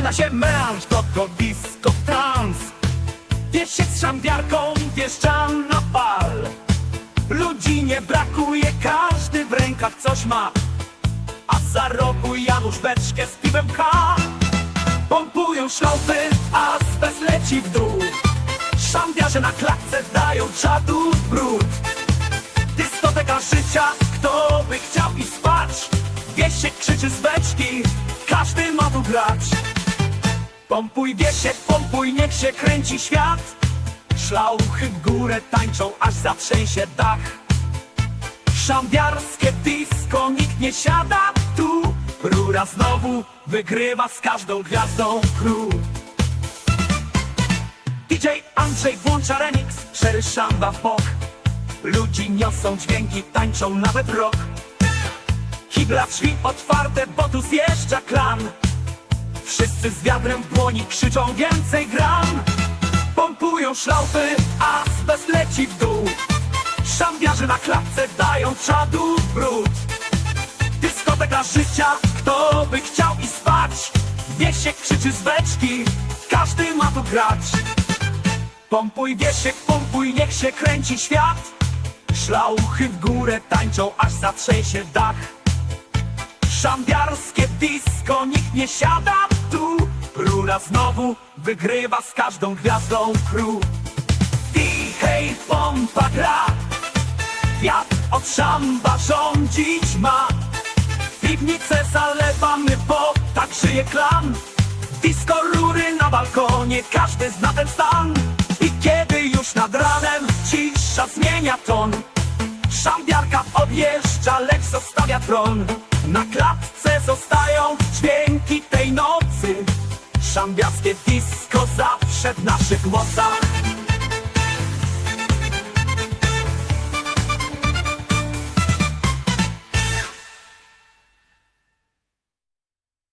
Zaczyna się melanż, to to disco trans. Wiesz z szambiarką, wjeżdża na bal. Ludzi nie brakuje, każdy w rękach coś ma. A za rogu Janusz beczkę z piwem K Pompują szlopy, a spes leci w dół. Szambiarze na klatce dają czadu brud. Dyskoteka życia, kto by chciał i spać? Wieś się krzyczy z beczki, każdy ma tu grać Pompuj wiesiek, pompuj, niech się kręci świat. Szlauchy w górę tańczą, aż zatrzęsie dach. Szambiarskie disco, nikt nie siada tu. Rura znowu wygrywa z każdą gwiazdą król DJ Andrzej włącza remix, szery szamba w bok. Ludzi niosą dźwięki, tańczą nawet rok. Kibla drzwi otwarte, bo tu zjeżdża klan Wszyscy z wiadrem w dłoni krzyczą więcej gram. Pompują szlaufy, a zbez leci w dół. Szambiarze na klatce dają czadu brud. Dyskoteka życia, kto by chciał i spać? Wiesiek krzyczy z beczki, każdy ma tu grać. Pompuj wiesiek, pompuj, niech się kręci świat. Szlauchy w górę tańczą, aż zatrzęsie dach. Szambiarskie disco, nikt nie siada tu znowu wygrywa z każdą gwiazdą crew. Hej, pompa gra. Wiatr od szamba rządzić ma. Piwnicę zalewamy, bo tak żyje klan. Disco rury na balkonie, każdy zna ten stan. I kiedy już nad ranem cisza zmienia ton Szambiarka odjeżdża, lecz zostawia tron Na klatce zostają dźwięki tej nocy. Szambiarskie disco zawsze w naszych mocach